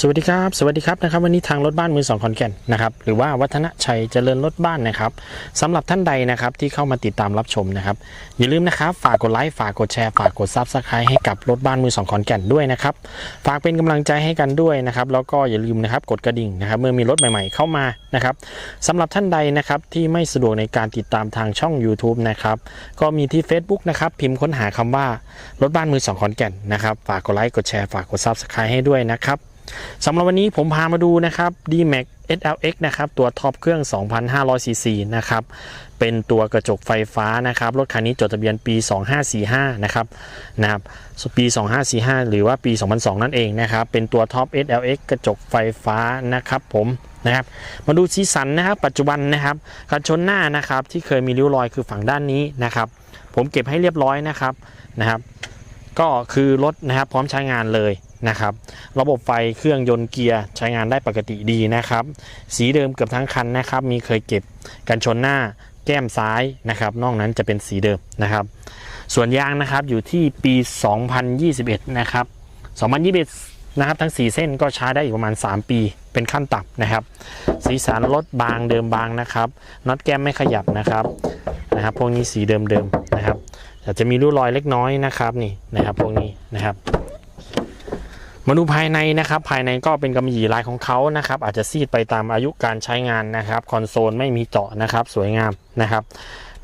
สวัสดีครับ สวัสดีครับนะครับ วันนี้ทางรถบ้านมือสองขอนแก่นนะครับหรือว่าวัฒนชัยเจริญรถบ้านนะครับสำหรับท่านใดนะครับที่เข้ามาติดตามรับชมนะครับอย่าลืมนะครับฝากกดไลค์ฝากกดแชร์ฝากกดซับสไครต์ให้กับรถบ้านมือสองขอนแก่นด้วยนะครับฝากเป็นกำลังใจให้กันด้วยนะครับแล้วก็อย่าลืมนะครับกดกระดิ่งนะครับเมื่อมีรถใหม่ๆเข้ามานะครับสำหรับท่านใดนะครับที่ไม่สะดวกในการติดตามทางช่อง YouTube นะครับก็มีที่ Facebook นะครับพิมพ์ค้นหาคำว่ารถบ้านมือสองขอนแก่นนะครับฝากกดไลค์กดแชร์ฝากกดซับสไครต์ให้ด้วยนะครับ สำหรับวันนี้ผมพามาดูนะครับ D-Max SLX นะครับ ตัวท็อปเครื่อง 2,500ซีซีนะครับ เป็นตัวกระจกไฟฟ้านะครับ รถคันนี้จดทะเบียนปี 2545 นะครับ นะครับ ปี 2545 หรือว่าปี 2002 นั่นเองนะครับ เป็นตัวท็อป SLX กระจกไฟฟ้านะครับผมนะครับมาดูสีสันนะครับ ปัจจุบันนะครับกันชนหน้านะครับที่เคยมีริ้วรอยคือฝั่งด้านนี้นะครับ ผมเก็บให้เรียบร้อยนะครับนะครับ ก็คือรถนะครับพร้อมใช้งานเลย นะครับ ระบบไฟเครื่องยนต์เกียร์ใช้งานได้ปกติดีนะครับ สีเดิมเกือบทั้งคันนะครับ มีเคยเก็บกันชนหน้าแก้มซ้ายนะครับ นอกนั้นจะเป็นสีเดิมนะครับ ส่วนยางนะครับอยู่ที่ปี 2021 นะครับ 2021 นะครับทั้ง 4 เส้นก็ใช้ได้อีกประมาณ 3 ปี เป็นขั้นต่ำนะครับ สีสันรถบางเดิมบางนะครับน็อตแก้มไม่ขยับนะครับนะครับพวกนี้สีเดิมๆนะครับอาจจะมีริ้วรอยเล็กน้อยนะครับนี่นะครับพวกนี้นะครับ มาดูภายในนะครับ ภายในก็เป็นกำมะหยี่ลายของเขานะครับ อาจจะซีดไปตามอายุการใช้งานนะครับ คอนโซลไม่มีเจาะนะครับ สวยงามนะครับ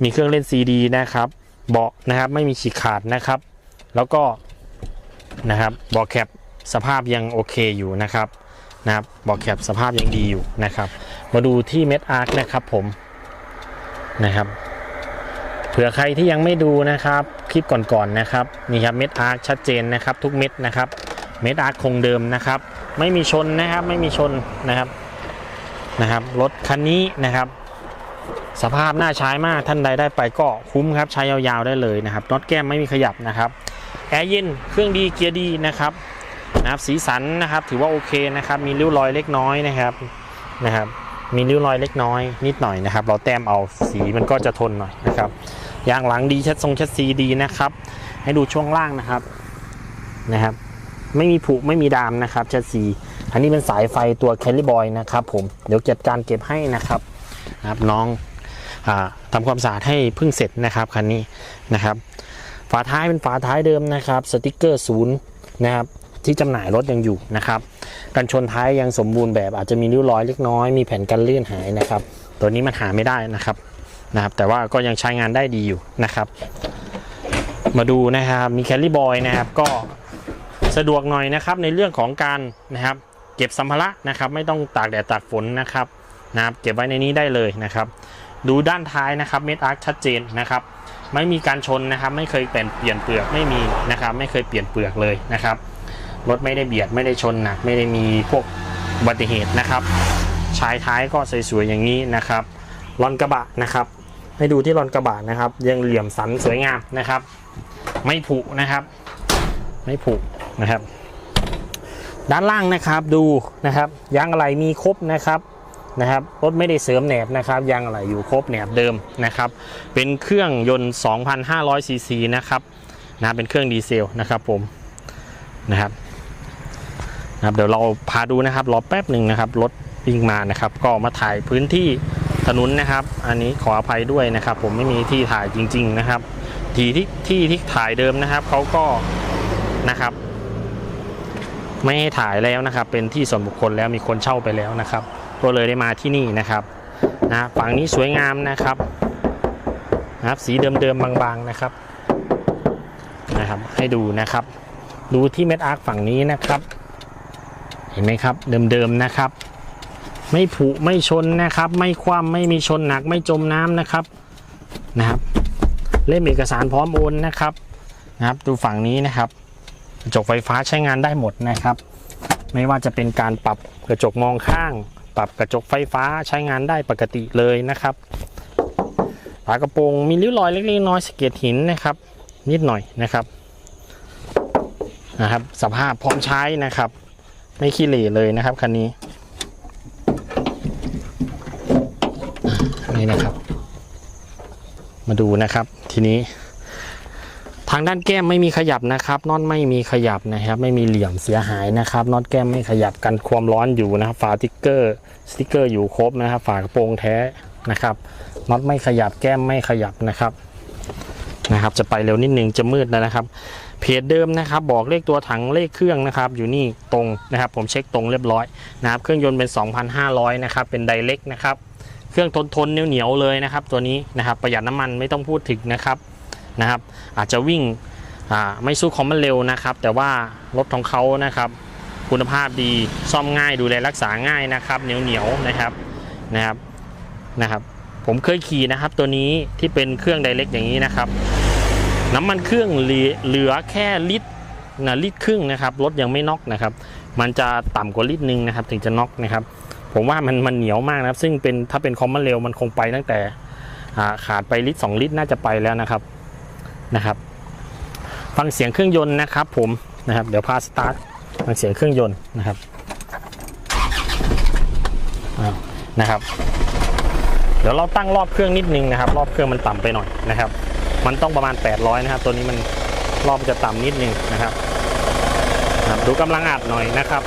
มีเครื่องเล่นซีดีนะครับ เบาะนะครับไม่มีฉีกขาดนะครับ แล้วก็นะครับเบาะแคปสภาพยังโอเคอยู่นะครับนะครับเบาะแคปสภาพยังดีอยู่นะครับ มาดูที่เม็ดอาร์คนะครับผมนะครับเผื่อใครที่ยังไม่ดูนะครับ คลิปก่อนๆนะครับนี่ครับเม็ดอาร์คชัดเจนนะครับ ทุกเม็ดนะครับ เมดอาร์คงเดิมนะครับ ไม่มีชนนะครับไม่มีชนนะครับนะครับรถคันนี้นะครับ สภาพน่าใช้มากท่านใดได้ไปก็คุ้มครับใช้ยาวๆได้เลยนะครับน็อตแก้มไม่มีขยับนะครับแอร์เย็นเครื่องดีเกียร์ดีนะครับนะครับสีสันนะครับถือว่าโอเคนะครับมีริ้วรอยเล็กน้อยนะครับนะครับ มีริ้วรอยเล็กน้อยนิดหน่อยนะครับ เราแต้มเอาสีมันก็จะทนหน่อยนะครับยางหลังดีชัดทรงชัดสีดีนะครับ ให้ดูช่วงล่างนะครับนะครับ ไม่มีผุไม่มีดามนะครับชัดสีอันนี้เป็นสายไฟตัวแคลิบอยนะครับผมเดี๋ยวจัดการเก็บให้นะครับนะครับน้องอาทำความสะอาดให้เพิ่งเสร็จนะครับคันนี้นะครับ ฝาท้ายเป็นฝาท้ายเดิมนะครับ สติกเกอร์ศูนย์นะครับที่จำหน่ายรถยังอยู่นะครับกันชนท้ายยังสมบูรณ์แบบอาจจะมีริ้วรอยเล็กน้อยมีแผ่นกันลื่นหายนะครับ ตัวนี้มันหาไม่ได้นะครับนะครับ แต่ว่าก็ยังใช้งานได้ดีอยู่นะครับ มาดูนะครับมีแคลรี่บอยนะครับก็ สะดวกหน่อยนะครับในเรื่องของการนะครับ เก็บสัมภาระนะครับ ไม่ต้องตากแดดตากฝนนะครับนะครับ เก็บไว้ในนี้ได้เลยนะครับ ดูด้านท้ายนะครับเมทอาร์คชัดเจนนะครับ ไม่มีการชนนะครับ ไม่เคยเปลี่ยนเปลี่ยนเปลือกไม่มีนะครับ ไม่เคยเปลี่ยนเปลือกเลยนะครับรถไม่ได้เบียดไม่ได้ชนหนักไม่ได้มีพวกอุบัติเหตุนะครับชายท้ายก็สวยๆอย่างนี้นะครับลอนกระบะนะครับ ให้ดูที่ลอนกระบะนะครับ ยังเหลี่ยมสันสวยงามนะครับ ไม่ผุนะครับ ไม่ผุ นะครับ ด้านล่างนะครับดูนะครับยางอะไรมีครบนะครับนะครับรถไม่ได้เสริมแหนบนะครับยางอะไรอยู่ครบแหนบเดิมนะครับ เป็นเครื่องยนต์ 2,500 ซีซีนะครับนะเป็นเครื่องดีเซลนะครับผมนะครับนะครับ เดี๋ยวเราพาดูนะครับรอแป๊บหนึ่งนะครับรถวิ่งมานะครับ ก็มาถ่ายพื้นที่ถนนนะครับ อันนี้ขออภัยด้วยนะครับ ผมไม่มีที่ถ่ายจริง ๆ นะครับ ทีที่ที่ที่ถ่ายเดิมนะครับเขาก็นะครับ ไม่ให้ถ่ายแล้วนะครับ เป็นที่ส่วนบุคคลแล้วมีคนเช่าไปแล้วนะครับ ก็เลยได้มาที่นี่นะครับนะฝั่งนี้สวยงามนะครับนะครับสีเดิมๆบางๆนะครับนะครับให้ดูนะครับ ดูที่เม็ดอาร์คฝั่งนี้นะครับ เห็นไหมครับเดิมๆนะครับ ไม่ผุไม่ชนนะครับ ไม่คว่ำไม่มีชนหนักไม่จมน้ำนะครับนะครับ เล่มเอกสารพร้อมโอนนะครับนะครับ ดูฝั่งนี้นะครับ กระจกไฟฟ้าใช้งานได้หมดนะครับ ไม่ว่าจะเป็นการปรับกระจกมองข้าง ปรับกระจกไฟฟ้าใช้งานได้ปกติเลยนะครับฝากระโปรงมีริ้วรอยเล็กๆน้อยสะเก็ดหินนะครับ นิดหน่อยนะครับนะครับ สภาพพร้อมใช้นะครับ ไม่ขี้เหร่เลยนะครับคันนี้นี่นะครับ มาดูนะครับทีนี้างด้านแก้มไม่มีขยับนะครับน็อตไม่มีขยับนะครับ ไม่มีเหลี่ยมเสียหายนะครับน็อตแก้มไม่ขยับกันความร้อนอยู่นะครับ ฝาติ๊กเกอร์สติ๊กเกอร์อยู่ครบนะครับ ฝากระโปรงแท้นะครับน็อตไม่ขยับแก้มไม่ขยับนะครับนะครับ จะไปเร็วนิดนึงจะมืดแล้วนะครับ เพจเดิมนะครับ บอกเลขตัวถังเลขเครื่องนะครับ อยู่นี่ตรงนะครับ ผมเช็คตรงเรียบร้อยนะครับ เครื่องยนต์เป็น 2,500 นะครับ เป็นไดเล็กนะครับ เครื่องทนทนเหนียวๆเลยนะครับ ตัวนี้นะครับ ประหยัดน้ำมันไม่ต้องพูดถึงนะครับ นะครับ อาจจะวิ่งไม่สู้คอมมันเร็วนะครับ แต่ว่ารถของเขานะครับคุณภาพดีซ่อมง่ายดูแลรักษาง่ายนะครับเหนียวเหนียวนะครับนะครับนะครับ ผมเคยขี่นะครับ ตัวนี้ที่เป็นเครื่องไดเล็กอย่างนี้นะครับ น้ำมันเครื่องเหลือแค่ลิตรนะลิตรครึ่งนะครับรถยังไม่น็อกนะครับ มันจะต่ำกว่าลิตรนึงนะครับ ถึงจะน็อกนะครับ ผมว่ามันมันเหนียวมากนะครับ ซึ่งเป็นถ้าเป็นคอมมันเร็วมันคงไปตั้งแต่ขาดไปลิตร2ลิตรน่าจะไปแล้วนะครับ นะครับ ฟังเสียงเครื่องยนต์นะครับ ผมนะครับ เดี๋ยวพาสตาร์ทฟังเสียงเครื่องยนต์นะครับนะครับ เดี๋ยวเราตั้งรอบเครื่องนิดนึงนะครับ รอบเครื่องมันต่ำไปหน่อยนะครับ มันต้องประมาณ 800 นะครับ ตัวนี้มันรอบจะต่ำนิดนึงนะครับนะดูกำลังอัดหน่อยนะครับ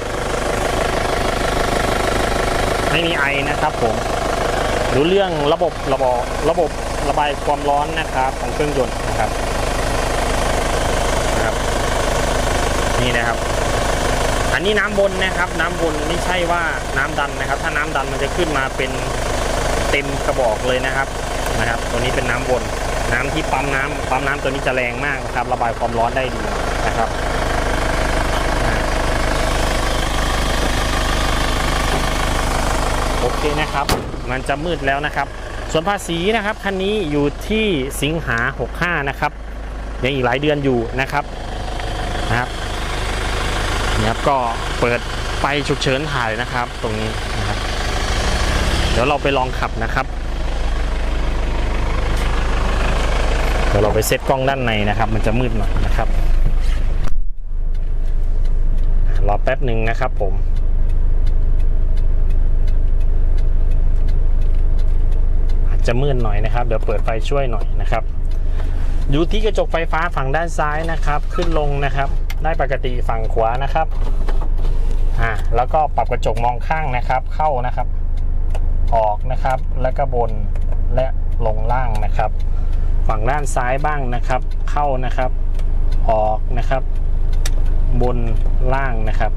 ไม่มีไอนะครับผมดูเรื่องระบบระบบระบบระบายความร้อนนะครับของเครื่องยนต์นะครับ นะครับ อันนี้น้ำบนนะครับ น้ำบนไม่ใช่ว่าน้ำดันนะครับ ถ้าน้ำดันมันจะขึ้นมาเป็นเต็มกระบอกเลยนะครับนะครับ ตัวนี้เป็นน้ำบน น้ำที่ปั๊มน้ำปั๊มน้ำตัวนี้จะแรงมากนะครับ ระบายความร้อนได้ดีนะครับโอเคนะครับ มันจะมืดแล้วนะครับ ส่วนภาษีนะครับคันนี้อยู่ที่สิงหา 65 นะครับ ยังอีกหลายเดือนอยู่นะครับนะครับ นี่ครับก็เปิดไฟฉุกเฉินถ่ายนะครับ ตรงนี้นะครับ เดี๋ยวเราไปลองขับนะครับเดี๋ยวเราไปเซตกล้องด้านในนะครับ มันจะมืดหน่อยนะครับรอแป๊บหนึ่งนะครับผมอาจจะมืดหน่อยนะครับ เดี๋ยวเปิดไฟช่วยหน่อยนะครับ อยู่ที่กระจกไฟฟ้าฝั่งด้านซ้ายนะครับ ขึ้นลงนะครับ ได้ปกติฝั่งขวานะครับอ่าแล้วก็ปรับกระจกมองข้างนะครับ เข้านะครับ ออกนะครับ แล้วก็บนและลงล่างนะครับ ฝั่งด้านซ้ายบ้างนะครับ เข้านะครับ ออกนะครับ บนล่างนะครับ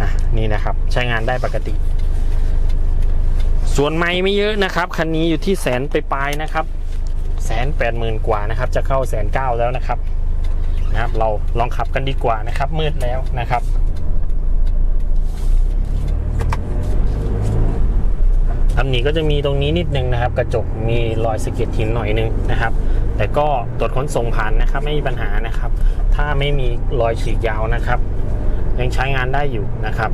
อะนี่นะครับใช้งานได้ปกติ ส่วนไม่ไม่เยอะนะครับคันนี้อยู่ที่แสนไปปลายนะครับแสนแปดหมื่นกว่านะครับ จะเข้าแสนเก้าแล้วนะครับ นะครับ เราลองขับกันดีกว่านะครับ มืดแล้วนะครับตำหนิก็จะมีตรงนี้นิดนึงนะครับ กระจกมีรอยสะเก็ดหินหน่อยนึงนะครับ แต่ก็ตรวจขนส่งผ่านนะครับ ไม่มีปัญหานะครับ ถ้าไม่มีรอยฉีกยาวนะครับ ยังใช้งานได้อยู่นะครับ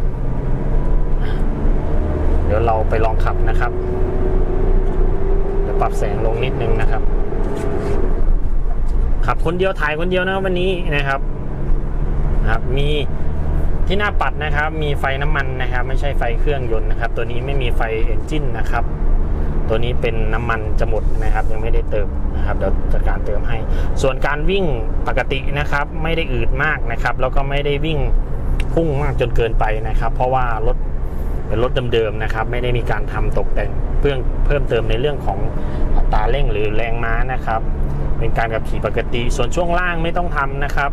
เดี๋ยวเราไปลองขับนะครับเดี๋ยวปรับแสงลงนิดนึงนะครับ ขับคนเดียวถ่ายคนเดียวนะครับวันนี้นะครับนะครับ มีที่หน้าปัดนะครับ มีไฟน้ำมันนะครับ ไม่ใช่ไฟเครื่องยนต์นะครับ ตัวนี้ไม่มีไฟเอนจินนะครับ ตัวนี้เป็นน้ำมันจะหมดนะครับ ยังไม่ได้เติมนะครับเดี๋ยวจัดการเติมให้ ส่วนการวิ่งปกตินะครับ ไม่ได้อืดมากนะครับ แล้วก็ไม่ได้วิ่งพุ่งมากจนเกินไปนะครับ เพราะว่ารถเป็นรถเดิมๆนะครับ ไม่ได้มีการทำตกแต่งเพื่อเพิ่มเติมในเรื่องของอัตราเร่งหรือแรงม้านะครับ เป็นการขับขี่ปกติ ส่วนช่วงล่างไม่ต้องทำนะครับ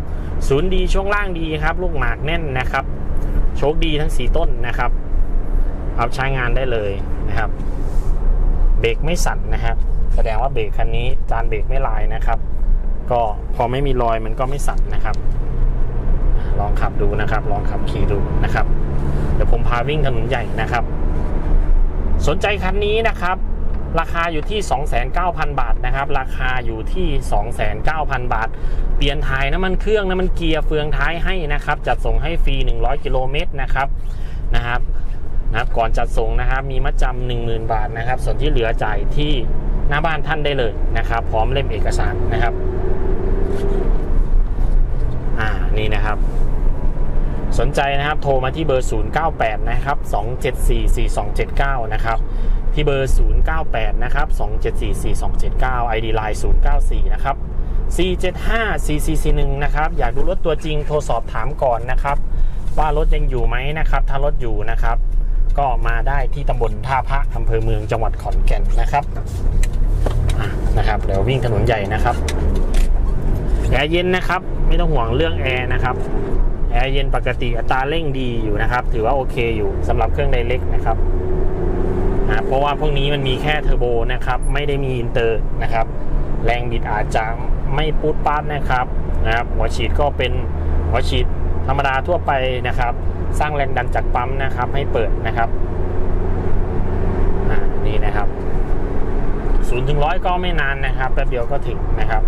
ศูนย์ดีช่วงล่างดีครับ ลูกหมากแน่นนะครับ โชคดีทั้งสีต้นนะครับเอาใช้งานได้เลยนะครับ เบรกไม่สั่นนะครับ แสดงว่าเบรกคันนี้จานเบรกไม่ลายนะครับ ก็พอไม่มีรอยมันก็ไม่สั่นนะครับ ลองขับดูนะครับ ลองขับขี่ดูนะครับ เดี๋ยวผมพาวิ่งถนนใหญ่นะครับ สนใจคันนี้นะครับ ราคาอยู่ที่ 29,000 บาทนะครับ ราคาอยู่ที่ 29,000 บาท เปลี่ยนถ่ายน้ำมันเครื่องน้ำมันเกียร์เฟืองท้ายให้นะครับ จัดส่งให้ฟรี 100 กิโลเมตรนะครับนะครับนะครับก่อนจัดส่งนะครับ มีมัดจำ10,000 บาทนะครับ ส่วนที่เหลือจ่ายที่หน้าบ้านท่านได้เลยนะครับ พร้อมเล่มเอกสารนะครับอ่านี่นะครับสนใจนะครับโทรมาที่เบอร์ 098 นะครับ 2744279 นะครับ ที่เบอร์ 098 นะครับ 2744279 ID Line 094 นะครับ 475 4441นะครับ อยากดูรถตัวจริงโทรสอบถามก่อนนะครับ ว่ารถยังอยู่ไหมนะครับ ถ้ารถอยู่นะครับ ก็มาได้ที่ตำบลท่าพระอำเภอเมืองจังหวัดขอนแก่นนะครับนะครับเดี๋ยววิ่งถนนใหญ่นะครับแอร์เย็นนะครับ ไม่ต้องห่วงเรื่องแอร์นะครับแอร์เย็นปกติอัตราเร่งดีอยู่นะครับ ถือว่าโอเคอยู่สำหรับเครื่องไดเล็กนะครับ นะเพราะว่าพวกนี้มันมีแค่เทอร์โบนะครับ ไม่ได้มีอินเตอร์นะครับ แรงบิดอาจจะไม่ปูดปาดนะครับนะครับ หัวฉีดก็เป็นหัวฉีดธรรมดาทั่วไปนะครับ สร้างแรงดันจากปั๊มนะครับ ให้เปิดนะครับนี่นะครับศูนย์ถึงร้อยก็ไม่นานนะครับแป๊บเดียวก็ถึงนะครับ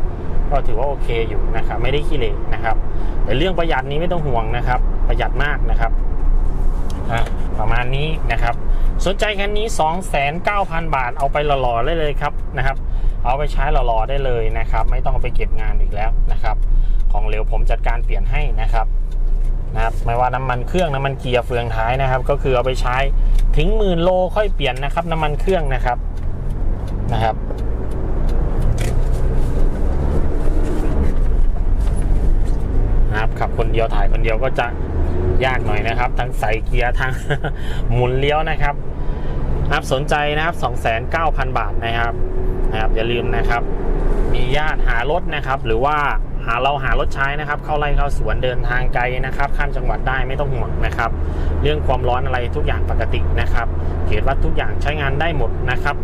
ก็ถือว่าโอเคอยู่นะครับ ไม่ได้ขี้เหร่นะครับ แต่เรื่องประหยัดนี้ไม่ต้องห่วงนะครับ ประหยัดมากนะครับประมาณนี้นะครับ สนใจคันนี้ 29,000 บาทเอาไปหล่อๆได้เลยครับนะครับ เอาไปใช้หล่อๆได้เลยนะครับ ไม่ต้องไปเก็บงานอีกแล้วนะครับ ของเหลวผมจัดการเปลี่ยนให้นะครับนะครับไม่ว่าน้ำมันเครื่องน้ำมันเกียร์เฟืองท้ายนะครับ ก็คือเอาไปใช้ถึงหมื่นโลค่อยเปลี่ยนนะครับ น้ำมันเครื่องนะครับนะครับ นะครับขับคนเดียวถ่ายคนเดียวก็จะ ยากหน่อยนะครับ ทั้งใส่เกียร์ทั้งหมุนเลี้ยวนะครับนับสนใจนะครับ 29,000 บาทนะครับนะครับอย่าลืมนะครับ มีญาติหารถนะครับ หรือว่าหาเราหารถใช้นะครับ เข้าไร่เข้าสวนเดินทางไกลนะครับ ข้ามจังหวัดได้ไม่ต้องห่วงนะครับ เรื่องความร้อนอะไรทุกอย่างปกตินะครับเกตว่าทุกอย่างใช้งานได้หมดนะครับ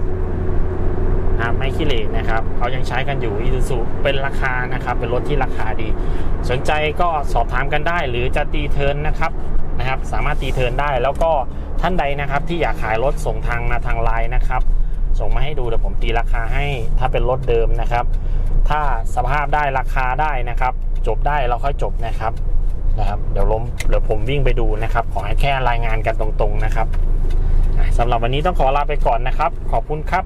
นะครับไม่ขี้เหร่นะครับเขายังใช้กันอยู่อีซูซูเป็นราคานะครับเป็นรถที่ราคาดี สนใจก็สอบถามกันได้ หรือจะตีเทิร์นนะครับนะครับ สามารถตีเทิร์นได้แล้วก็ท่านใดนะครับที่อยากขายรถส่งทางมาทางไลน์นะครับ ส่งมาให้ดูเดี๋ยวผมตีราคาให้ถ้าเป็นรถเดิมนะครับ ถ้าสภาพได้ราคาได้นะครับ จบได้เราค่อยจบนะครับนะครับเดี๋ยวล้มเดี๋ยวผมวิ่งไปดูนะครับ ขอให้แค่รายงานกันตรงๆนะครับสำหรับวันนี้ต้องขอลาไปก่อนนะครับ ขอบคุณครับ